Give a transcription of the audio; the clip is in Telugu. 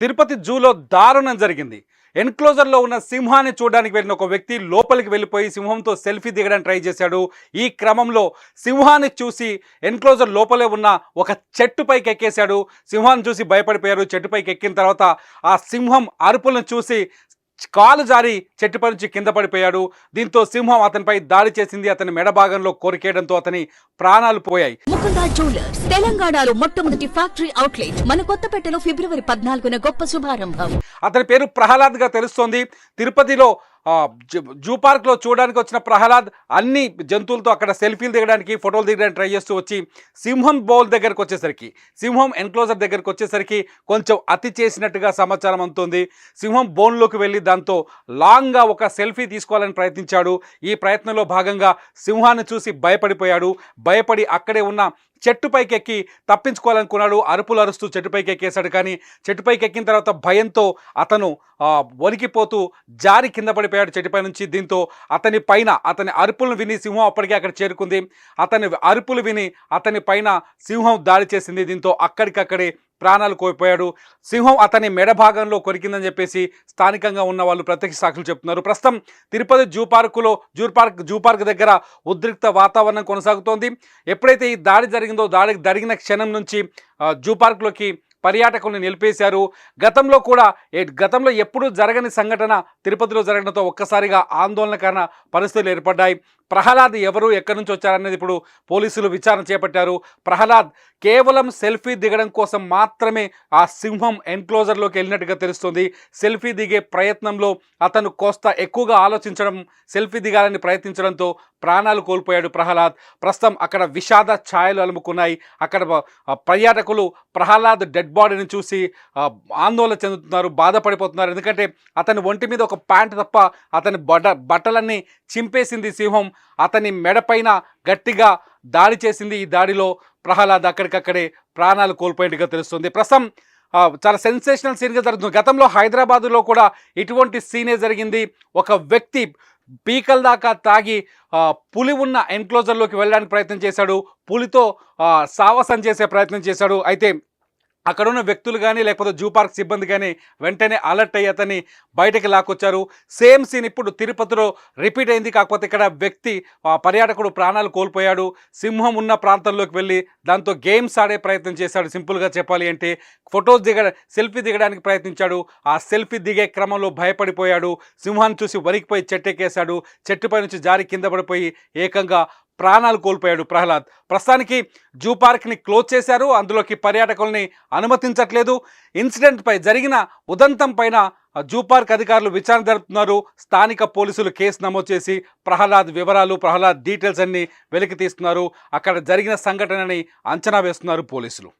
తిరుపతి జూలో దారుణం జరిగింది. ఎన్క్లోజర్లో ఉన్న సింహాన్ని చూడడానికి వెళ్ళిన ఒక వ్యక్తి లోపలికి వెళ్ళిపోయి సింహంతో సెల్ఫీ దిగడానికి ట్రై చేశాడు. ఈ క్రమంలో సింహాన్ని చూసి ఎన్క్లోజర్ లోపలే ఉన్న ఒక చెట్టుపైకి ఎక్కేశాడు. సింహాన్ని చూసి భయపడిపోయారు. చెట్టుపైకి ఎక్కిన తర్వాత ఆ సింహం అరుపులను చూసి కాలు జారి చెట్టుపై నుంచి కింద పడిపోయాడు. దీంతో సింహం అతనిపై దాడి చేసింది. అతని మెడ భాగంలో కొరికేయడంతో అతని ప్రాణాలు పోయాయి. ముకుందా జ్యువెలర్స్ తెలంగాణలో మొట్టమొదటి ఫ్యాక్టరీ అవుట్లెట్ మన కొత్తపేటలో ఫిబ్రవరి పద్నాలుగున గొప్ప శుభారంభం. అతని పేరు ప్రహ్లాద్గా తెలుస్తోంది. తిరుపతిలో జూ- పార్క్లో చూడడానికి వచ్చిన ప్రహ్లాద్ అన్ని జంతువులతో అక్కడ సెల్ఫీలు దిగడానికి ఫోటోలు దిగడానికి ట్రై చేస్తూ వచ్చి సింహం బౌల్ దగ్గరకు వచ్చేసరికి సింహం ఎన్క్లోజర్ దగ్గరకు వచ్చేసరికి కొంచెం అతి చేసినట్టుగా సమాచారం అందుతోంది. సింహం బోన్లోకి వెళ్ళి దాంతో లాంగ్గా ఒక సెల్ఫీ తీసుకోవాలని ప్రయత్నించాడు. ఈ ప్రయత్నంలో భాగంగా సింహాన్ని చూసి భయపడిపోయాడు. భయపడి అక్కడే ఉన్న చెట్టు పైకెక్కి తప్పించుకోవాలనుకున్నాడు. అరుపులు అరుస్తూ చెట్టుపైకి ఎక్కేశాడు కానీ చెట్టుపైకి ఎక్కిన తర్వాత భయంతో అతను వణికిపోతూ జారి కింద పడిపోయాడు చెట్టుపై నుంచి. దీంతో అతని పైన అతని అరుపులను విని సింహం అప్పటికే అక్కడ చేరుకుంది. అతని అరుపులు విని అతని పైన సింహం దాడి చేసింది. దీంతో అక్కడికక్కడే ప్రాణాలు కోల్పోయాడు. సింహం అతని మెడ భాగంలో కొరికిందని చెప్పేసి స్థానికంగా ఉన్న వాళ్ళు ప్రత్యక్ష సాక్షులు చెప్తున్నారు. ప్రస్తుతం తిరుపతి జూ పార్కులో జూ పార్క్ జూ పార్క్ దగ్గర ఉద్రిక్త వాతావరణం కొనసాగుతోంది. ఎప్పుడైతే ఈ దాడి జరిగిందో దాడి జరిగిన క్షణం నుంచి జూ పార్క్లోకి పర్యాటకుల్ని నిలిపేశారు. గతంలో కూడా గతంలో ఎప్పుడూ జరగని సంఘటన తిరుపతిలో జరగడంతో ఒక్కసారిగా ఆందోళనకరణ పరిస్థితులు ఏర్పడ్డాయి. ప్రహ్లాద్ ఎవరు ఎక్కడి నుంచి వచ్చారనేది ఇప్పుడు పోలీసులు విచారణ చేపట్టారు. ప్రహ్లాద్ కేవలం సెల్ఫీ దిగడం కోసం మాత్రమే ఆ సింహం ఎన్క్లోజర్లోకి వెళ్ళినట్టుగా తెలుస్తుంది. సెల్ఫీ దిగే ప్రయత్నంలో అతను కోస్త ఎక్కువగా ఆలోచించడం సెల్ఫీ దిగాలని ప్రయత్నించడంతో ప్రాణాలు కోల్పోయాడు ప్రహ్లాద్. ప్రస్తుతం అక్కడ విషాద ఛాయలు అలుముకున్నాయి. అక్కడ పర్యాటకులు ప్రహ్లాద్ డెడ్ బాడీని చూసి ఆందోళన చెందుతున్నారు బాధపడిపోతున్నారు. ఎందుకంటే అతని ఒంటి మీద ఒక ప్యాంట్ తప్ప అతని బట బట్టలన్నీ చింపేసింది సింహం. అతని మెడపైన గట్టిగా దాడి చేసింది ఈ దాడిలో ప్రహ్లాద్ అక్కడికక్కడే ప్రాణాలు కోల్పోయినట్టుగా తెలుస్తుంది. ప్రస్తుతం చాలా సెన్సేషనల్ సీన్గా జరుగుతుంది. గతంలో హైదరాబాదులో కూడా ఇటువంటి సీనే జరిగింది. ఒక వ్యక్తి పీకల దాకా తాగి పులి ఉన్న ఎన్క్లోజర్లోకి వెళ్ళడానికి ప్రయత్నం చేశాడు. పులితో సావసం సావాసం చేసే ప్రయత్నం చేశాడు. అయితే అక్కడున్న వ్యక్తులు కానీ లేకపోతే జూ పార్క్ సిబ్బంది కానీ వెంటనే అలర్ట్ అయ్యి అతన్ని బయటకు లాక్కొచ్చారు. సేమ్ సీన్ ఇప్పుడు తిరుపతిలో రిపీట్ అయింది. కాకపోతే ఇక్కడ వ్యక్తి ఆ పర్యాటకుడు ప్రాణాలు కోల్పోయాడు. సింహం ఉన్న ప్రాంతంలోకి వెళ్ళి దాంతో గేమ్స్ ఆడే ప్రయత్నం చేశాడు. సింపుల్గా చెప్పాలి అంటే ఫొటోస్ దిగ సెల్ఫీ దిగడానికి ప్రయత్నించాడు. ఆ సెల్ఫీ దిగే క్రమంలో భయపడిపోయాడు. సింహాన్ని చూసి వరికిపోయి చెట్టెక్కేశాడు. చెట్టుపై నుంచి జారి కింద పడిపోయి ఏకంగా ప్రాణాలు కోల్పోయాడు ప్రహ్లాద్. ప్రస్తుతానికి జూ పార్క్ని క్లోజ్ చేశారు. అందులోకి పర్యాటకుల్ని అనుమతించట్లేదు. ఇన్సిడెంట్పై జరిగిన ఉదంతం పైన జూ పార్క్ అధికారులు విచారణ జరుపుతున్నారు. స్థానిక పోలీసులు కేసు నమోదు చేసి ప్రహ్లాద్ వివరాలు ప్రహ్లాద్ డీటెయిల్స్ అన్ని వెలికి తీస్తున్నారు. అక్కడ జరిగిన సంఘటనని అంచనా వేస్తున్నారు పోలీసులు.